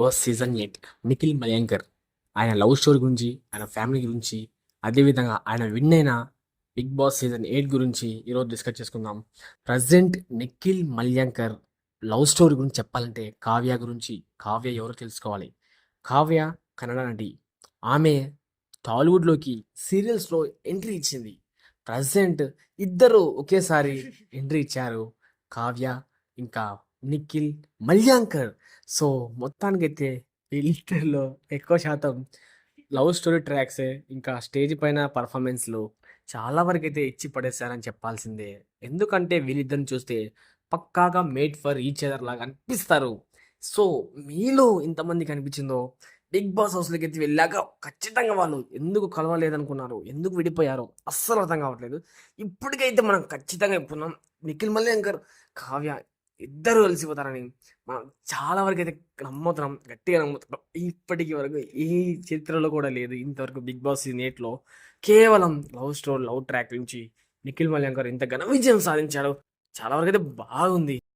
Boss season eight. Nikhil Malayankar. ఆయన love story గురించి ఆయన ఫ్యామిలీ గురించి అదేవిధంగా ఆయన విన్ అయిన బిగ్ బాస్ సీజన్ ఎయిట్ గురించి ఈరోజు డిస్కస్ చేసుకుందాం. Present Nikhil Malyankar love story గురించి చెప్పాలంటే కావ్య గురించి కావ్య ఎవరో తెలుసుకోవాలి. కావ్య కన్నడ నటి. ఆమె టాలీవుడ్లోకి సీరియల్స్లో ఎంట్రీ ఇచ్చింది. ప్రజెంట్ ఇద్దరు ఒకేసారి ఎంట్రీ ఇచ్చారు. కావ్య ఇంకా నిఖిల్ మల్యాంకర్. సో మొత్తానికైతే వీళ్ళిద్దరిలో ఎక్కువ శాతం లవ్ స్టోరీ ట్రాక్సే ఇంకా స్టేజ్ పైన పర్ఫార్మెన్స్లు చాలా వరకు అయితే ఇచ్చి పడేశారని చెప్పాల్సిందే. ఎందుకంటే వీళ్ళిద్దరిని చూస్తే పక్కాగా మేడ్ ఫర్ ఈచ్ అదర్ లాగా అనిపిస్తారు. సో మీలో ఇంతమంది కనిపించిందో బిగ్ బాస్ హౌస్లోకి అయితే వెళ్ళాక ఖచ్చితంగా వాళ్ళు ఎందుకు కలవలేదనుకున్నారు ఎందుకు విడిపోయారో అస్సలు అర్థం కావట్లేదు. ఇప్పటికైతే మనం ఖచ్చితంగా చెప్పుకున్నాం నిఖిల్ మల్యాంకర్ కావ్య ఇద్దరు కలిసిపోతారని మనం చాలా వరకు అయితే నమ్ముతున్నాం గట్టిగా నమ్ముతున్నాం. ఇప్పటికి వరకు ఏ చరిత్రలో కూడా లేదు. ఇంతవరకు బిగ్ బాస్ నేట్లో కేవలం లవ్ స్టోరీ లవ్ ట్రాక్ నుంచి నిఖిల్ మల్యాంకర్ ఇంత ఘన విజయం సాధించాడు. చాలా వరకు అయితే బాగుంది.